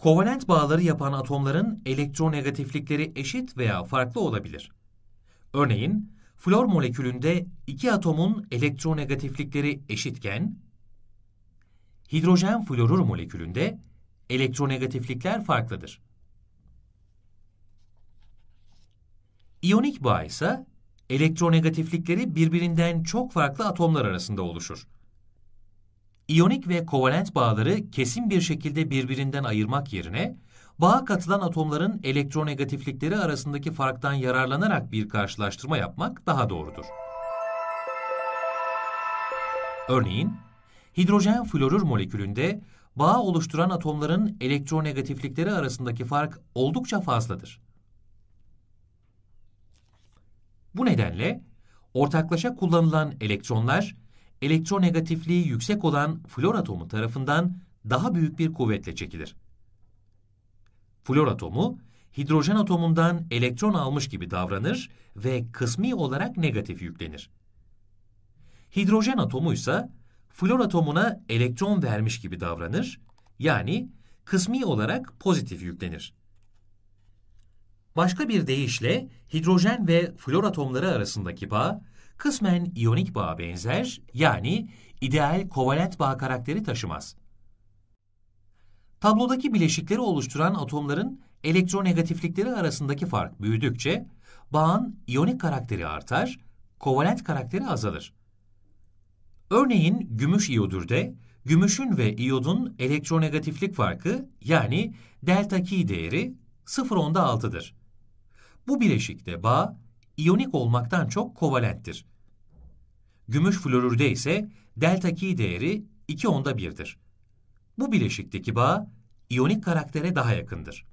Kovalent bağları yapan atomların elektronegatiflikleri eşit veya farklı olabilir. Örneğin, flor molekülünde iki atomun elektronegatiflikleri eşitken, hidrojen florür molekülünde elektronegatiflikler farklıdır. İyonik bağ ise elektronegatiflikleri birbirinden çok farklı atomlar arasında oluşur. İyonik ve kovalent bağları kesin bir şekilde birbirinden ayırmak yerine, bağa katılan atomların elektronegatiflikleri arasındaki farktan yararlanarak bir karşılaştırma yapmak daha doğrudur. Örneğin, hidrojen florür molekülünde bağ oluşturan atomların elektronegatiflikleri arasındaki fark oldukça fazladır. Bu nedenle ortaklaşa kullanılan elektronlar elektronegatifliği yüksek olan flor atomu tarafından daha büyük bir kuvvetle çekilir. Flor atomu hidrojen atomundan elektron almış gibi davranır ve kısmi olarak negatif yüklenir. Hidrojen atomu ise flor atomuna elektron vermiş gibi davranır, yani kısmi olarak pozitif yüklenir. Başka bir deyişle hidrojen ve flor atomları arasındaki bağ kısmen iyonik bağa benzer yani ideal kovalent bağ karakteri taşımaz. Tablodaki bileşikleri oluşturan atomların elektronegatiflikleri arasındaki fark büyüdükçe bağın iyonik karakteri artar, kovalent karakteri azalır. Örneğin gümüş iyodürde gümüşün ve iyodun elektronegatiflik farkı yani delta K değeri 0.6'dır. Bu bileşikte bağ iyonik olmaktan çok kovalenttir. Gümüş florürde ise delta K değeri 2 onda 1'dir. Bu bileşikteki bağ iyonik karaktere daha yakındır.